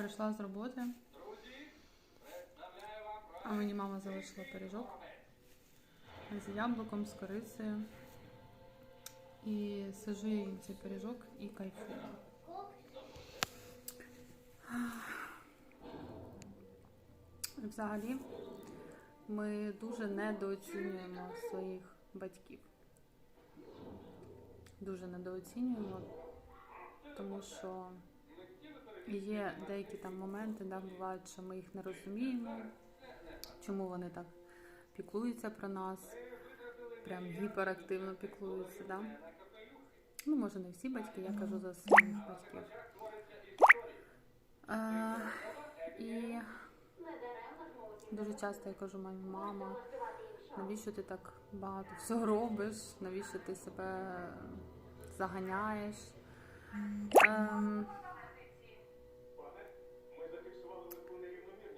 Прийшла з роботи. А мені мама залишила пиріжок з яблуком, з корицею. І сижу їм цей пиріжок і кайфую. Взагалі, ми дуже недооцінюємо своїх батьків. Дуже недооцінюємо, тому що є деякі там моменти, да, бувають, що ми їх не розуміємо, чому вони так піклуються про нас, прям гіперактивно піклуються. Да? Ну, може, не всі батьки, я кажу за своїх батьків. Е, і дуже часто я кажу мамі, мама, навіщо ти так багато всього робиш, навіщо ти себе заганяєш? Ем,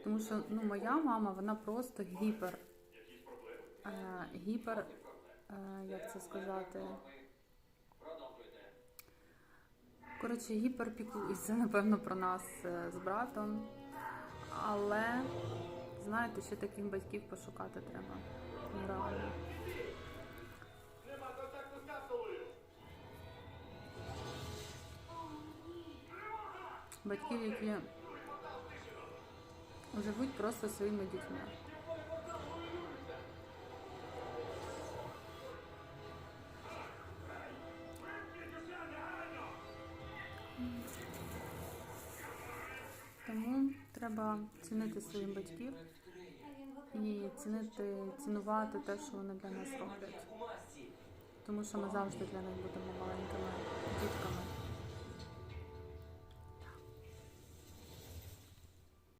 тому що ну, моя мама, вона просто гіпер. Е, гіпер, е, як це сказати? Коротше, гіпер піклується, напевно, про нас е, з братом. Але, знаєте, ще таких батьків пошукати треба. Реально. Батьків, які живуть просто своїми дітьми. Тому треба цінити своїх батьків і цінити, цінувати те, що вони для нас роблять. Тому що ми завжди для них будемо маленькими дітками.